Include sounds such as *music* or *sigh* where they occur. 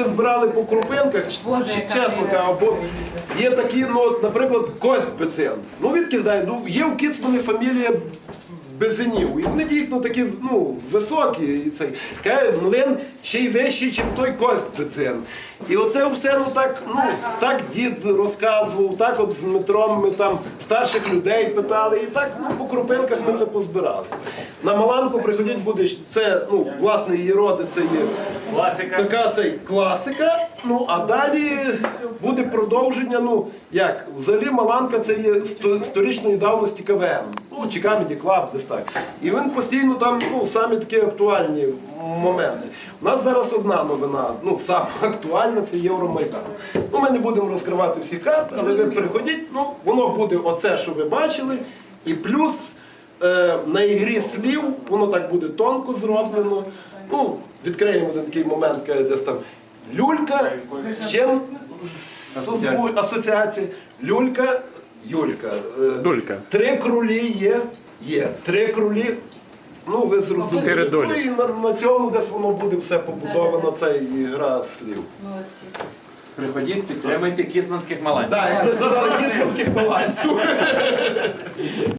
це збирали по крупинках, чи, чесно кажу, бо є такі, ну, наприклад, Кость Пецен. Ну, відки знає, ну, є у Кіцмані фамілія Безенів. І вони дійсно такі ну, високі. І цей. Каже, млин ще й вищий, ніж той Кость Пецен. І оце все ну, так, ну, так дід розказував, так от з Дмитром ми там старших людей питали, і так ну, по крупинках ми це позбирали. На Маланку приходять буде, це, ну, власне, її роди, це є Класика. така цей класика. Ну а далі буде продовження. Ну як взагалі Маланка це є сторічної давності КВН. Ну чи Comedy Club, десь так. І він постійно там ну самі такі актуальні моменти. У нас зараз одна новина. Ну саме актуальна це Євромайдан. Ну ми не будемо розкривати всіх карт, але ви приходіть. Ну воно буде оце, що ви бачили, і плюс. Е, на ігрі слів воно так буде тонко зроблено. Ну, відкриємо один такий момент, коли десь там люлька, з чим асоціація. Люлька, Юлька. Е, Дулька. Три крулі є. Є. Три крулі. Ну, ви зрозуміли. Ну і на, на цьому десь воно буде все побудовано, це і гра слів. Приходіть, підтримайте кізманських маланців. Так, ми сказали, кізманських балансів. *laughs*